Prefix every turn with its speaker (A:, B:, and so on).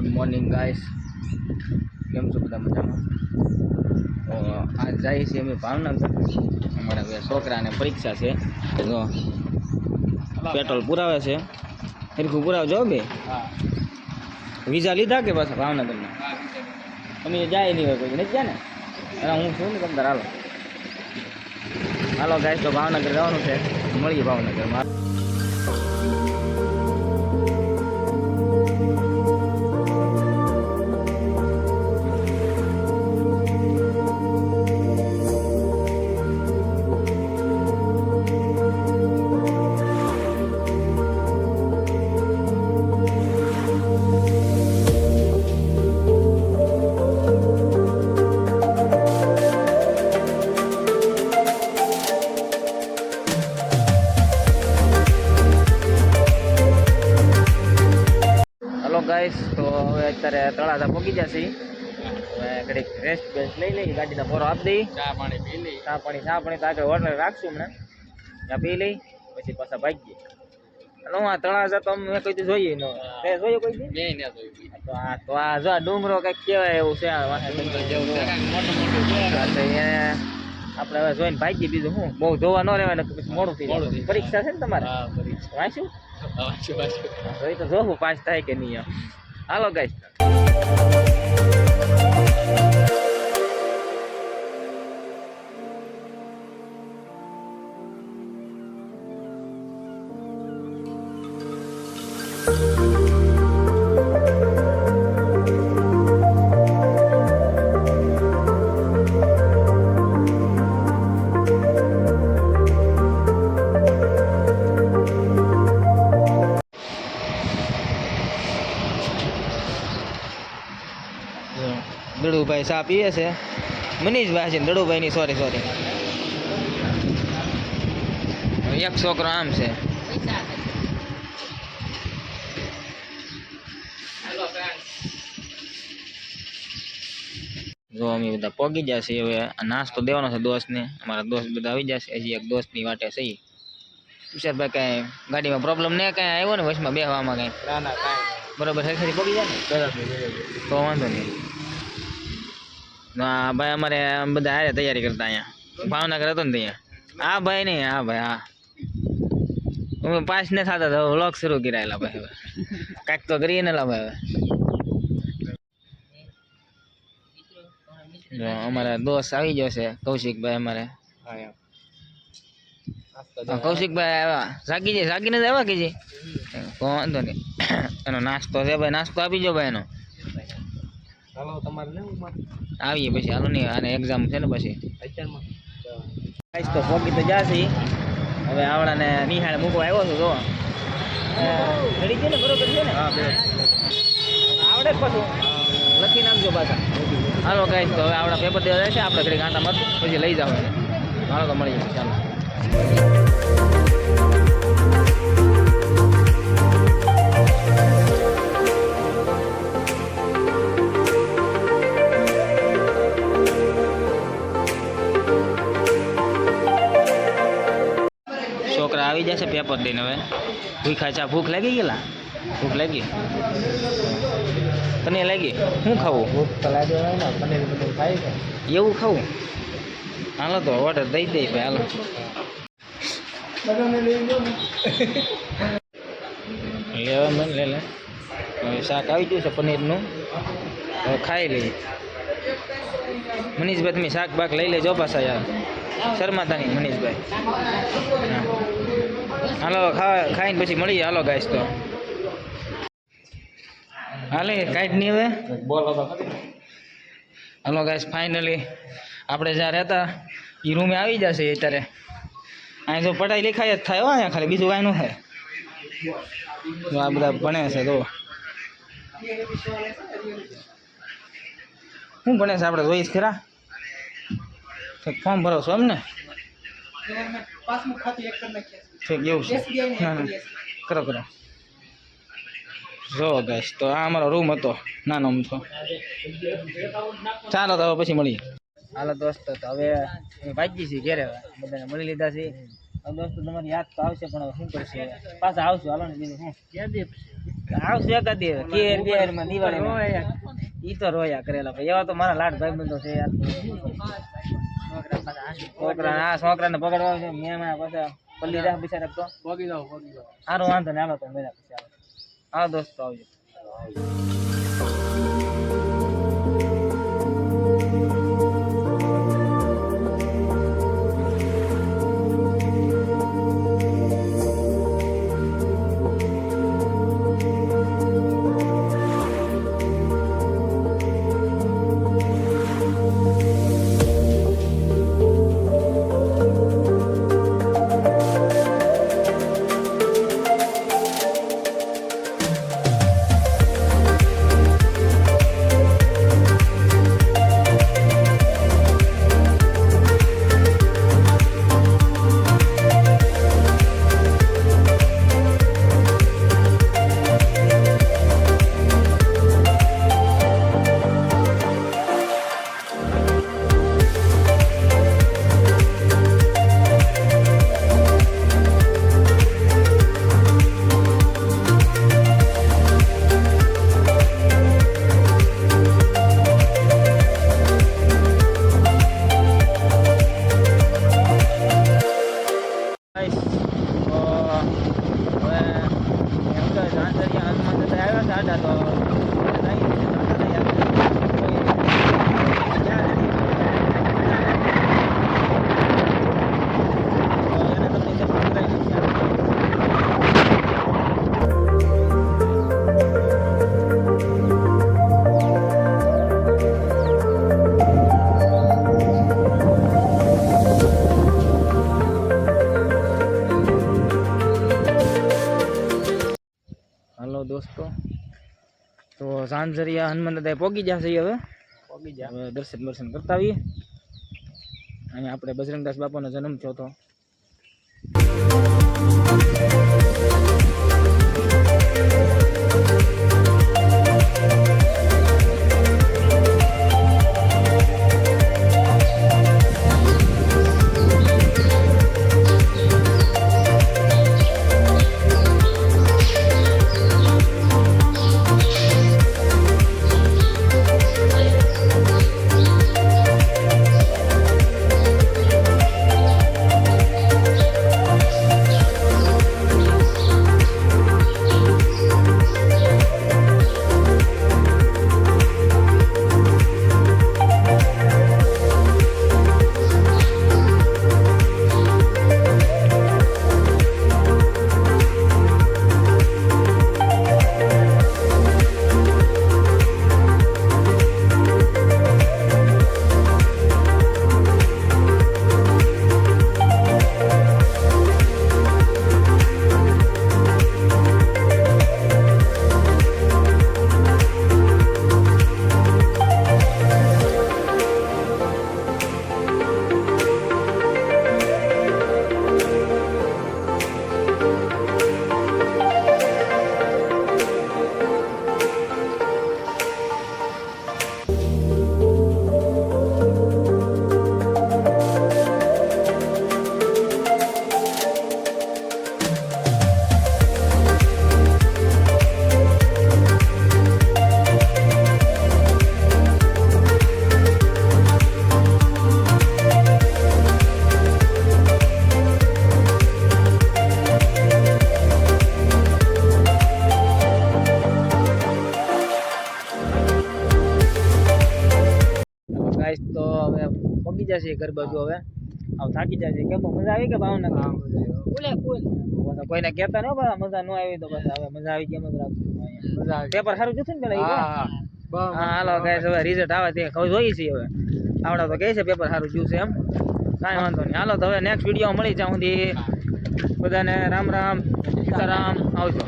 A: Good morning guys કેમ છો બધા મજામાં? આજ જઈએ છીએ અમે ભાવનગર. અમારા બે છોકરાને પરીક્ષા છે. તો પેટ્રોલ પુરાવે છે. સરખું પુરાવજો હો બે. વિઝા લીધા કે પાછા ભાવનગરના? અમે જાય નહીં હોય કોઈ. નથી ગયા ને? અરે હું છું ને તમતાર હાલો. હાલો ગાઈસ તો ભાવનગર જવાનું છે. મળીએ ભાવનગરમાં. હવે અત્યારે તળાજા પહોંચી જશે ઘડીક રેસ્ટ બેસ્ટ લઈ લઈ ગાડીના પોરો આપી દઈ.
B: ચા પાણી પી લઈ.
A: ચા પાણી ચા પાણી તો આગળ ઓર્ડર રાખશું હમણાં. ત્યાં પી લઈ પછી પાછા ભાગીએ. આ તળાજા તો મેં કોઈ જોઈએ ન. તે જોયું કોઈ દી?
B: બે ને જોઈ
A: તો આ તો આ જો ડુંગરો કંઈક કહેવાય એવું છે આ
B: મોટું
A: હા, આપણે હવે જોઈને ભાગીએ બીજું શું? બહુ જોવા ન રહેવાય પછી મોડું થઈ જાય. પરીક્ષા છે ને તમારે?
B: હા પરીક્ષા.
A: વાંચ્યું?
B: વાંચું વાંચું
A: હા, તો જોવું પાસ થાય કે નહીં એમ હાલો ચા પીવે છે. મનીષભાઈ છે ને દડુભાઈની સોરી સોરી એક છોકરો આમ છે. જો અમે બધા પોગી જશે હવે નાસ્તો દેવાનો છે દોસ્તને. અમારા દોસ્ત બધા આવી જશે હજી એક દોસ્તની વાટે છે તુષારભાઈ કાંઈ ગાડીમાં પ્રોબ્લેમ નહીં કાંઈ આવ્યો ને વચમાં બેહવામાં કાંઈ?
B: બરાબર ના
A: બરોબર સરખી પોગી જાય ને. તો વાંધો નહીં. ના ભાઈ અમારે બધા હારે તૈયારી કરતા અહીંયા. ભાવનગર હતો ને ત્યાં. હા ભાઈ નહીં હા ભાઈ હા. હું પાસ ને થતા તો વ્લોગ શરૂ કરાયેલા ભાઈ હવે. કાંઈક તો કરીએ ને ભાઈ હવે. અમારા દોસ્ત આવી ગયો છે કૌશિકભાઈ અમારે.
B: હા
A: હા, કૌશિકભાઈ આવ્યા. જાગી જાય જાગીને જ આવ્યા કે જે? વાંધો નહીં. એનો નાસ્તો છે ભાઈ નાસ્તો આપી જો ભાઈ એનો.
B: ચાલો તમારે લેવું મારે?
A: આવીએ પછી. હાલો નહીં આને એક્ઝામ છે ને પછી.
B: અત્યારમાં.
A: ગાઈસ તો પોકી તો જાસી હવે આવડાને નિહાળે મૂકવા આવ્યો છું જો. ઘડી ગયો ને બરોબર છે ને?
B: હા બે.
A: આવડે પાછું. લખી નાખજો પાછા. હાલો ગાઈસ તો હવે આવડા પેપર દેવા જાય છે આપણે ઘડી ગાંટા મારશું પછી લઈ જાવ હાલો તો મળીએ. ચાલો. જશે પેપર દઈને હવે. ભૂખા ચા ભૂખ લાગી ગયેલા? ભૂખ લાગી? તને લાગી? શું ખાવું?
B: ભૂખ તો લાગે હોય ને પનીર બધું ખાઈ
A: એવું ખાવું? હાલો તો ઓર્ડર દઈ દઈ ભાઈ હાલો. લેવા મને લે લે. હવે શાક આવી ગયું છે પનીરનું. હવે ખાઈ લઈએ. મનીષભાઈ તમે શાક બાક લઈ લેજો પાછા યાર. શર્માતાની મનીષભાઈ. હાલો ખા ખાઈને પછી મળીએ. હાલો ગાઈશ તો. હાલે કાંઈ નહીં હવે?
B: બોલો તો
A: હાલો ગાઈશ ફાઇનલી આપણે જ્યાં રહેતા એ રૂમે આવી જશે અત્યારે. અહીં તો પઢાઈ લિખાઈ જ થાય હો અહીંયા ખાલી બીજું કાંઈ ન થાય. જો આ બધા ભણે છે તો શું ભણે છે આપણે જોઈશ ખરા? ફોર્મ ભરો છો એમ ને ઠીક એવું છે. ના ના કરો કરો. જો ગાઈસ તો આ અમારો રૂમ હતો. નાનો અમથો ચાલો તો હવે પછી મળીએ. હાલો દોસ્તો તો હવે ભાગી છીએ ઘેરે બધાને મળી લીધા છે. દોસ્તો તમારી યાદ તો આવશે પણ હવે શું કરશે? પાછા આવશું. હાલો ને બીજું શું? આવશું એકાદ દી કેર બેરમાં દિવાળી ઈ તો રોયા કરેલા ભાઈ. એવા તો મારા લાડ ભાઈ બંધો છે યાર. છોકરા આ છોકરાને પકડવા છે મેં પાછા પલ્લી રાખ બિચારા તો
B: પગી જાઓ પગી જાઓ.
A: સારું વાંધો ને હાલો તો મેળા પછી આવો. હા દોસ્તો આવજો. દોસ્તો. તો સાંજરિયા હનુમાન દાદા પોગી જશે હવે.
B: પોગી જાઓ
A: હવે દર્શન દર્શન કરતા આવીએ. અહીંયા આપણે બજરંગદાસ બાપાનો જન્મ થયો હતો. જશે ઘર બાજુ હવે. આવ થાકી જશે. કેમ મજા આવી કે ભાવનગર? ફૂલે ફૂલ. પાછા કોઈને કહેતા ન બસ મજા ન આવી તો બસ હવે મજા આવી કેમ જ રાખશું
B: મજા
A: પેપર સારું જશે ને પેલા
B: હા? હા
A: હા. હાલો ગાઈસ હવે રિઝલ્ટ આવે તે ખબર જોઈએ છીએ હવે. આવડા તો કહે છે પેપર સારું ગયું છે એમ. કાંઈ વાંધો નહીં. હાલો તો હવે નેક્સ્ટ વીડિયો મળી ત્યાં સુધી બધાને રામ રામ સીતારામ આવજો.